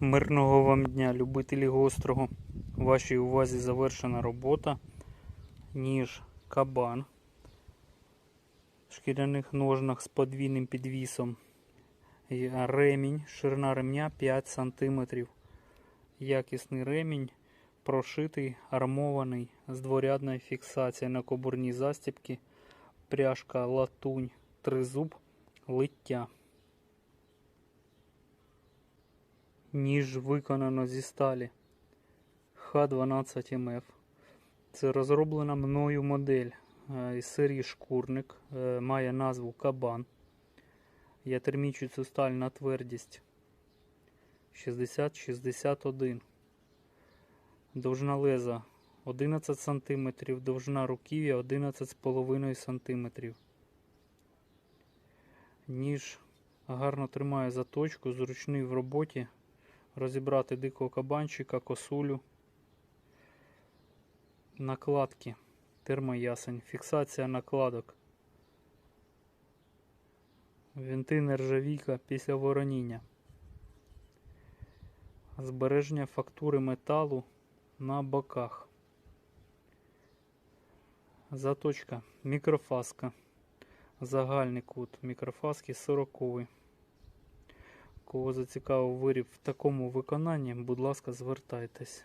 Мирного вам дня, любителі гострого. Вашій увазі завершена робота. Ніж кабан. В шкіряних ножнах з подвійним підвісом. Ремінь, ширина ремня 5 см. Якісний ремінь, прошитий, армований, з дворядною фіксацією на кобурні застібки. Пряжка латунь, тризуб, лиття. Ніж виконано зі сталі Х12МФ. Це розроблена мною модель е, із серії шкурник. е, Має назву Кабан. Я термічу цю сталь на твердість 60-61. Довжина леза 11 см, довжина руків'я 11,5 см. Ніж гарно тримає заточку, зручний в роботі розібрати дикого кабанчика, косулю, накладки, термоясень, фіксація накладок, вінти нержавійка після вороніння, збереження фактури металу на боках, заточка, мікрофаска, загальний кут мікрофаски 40 Кого зацікавив виріб в такому виконанні, будь ласка, звертайтесь.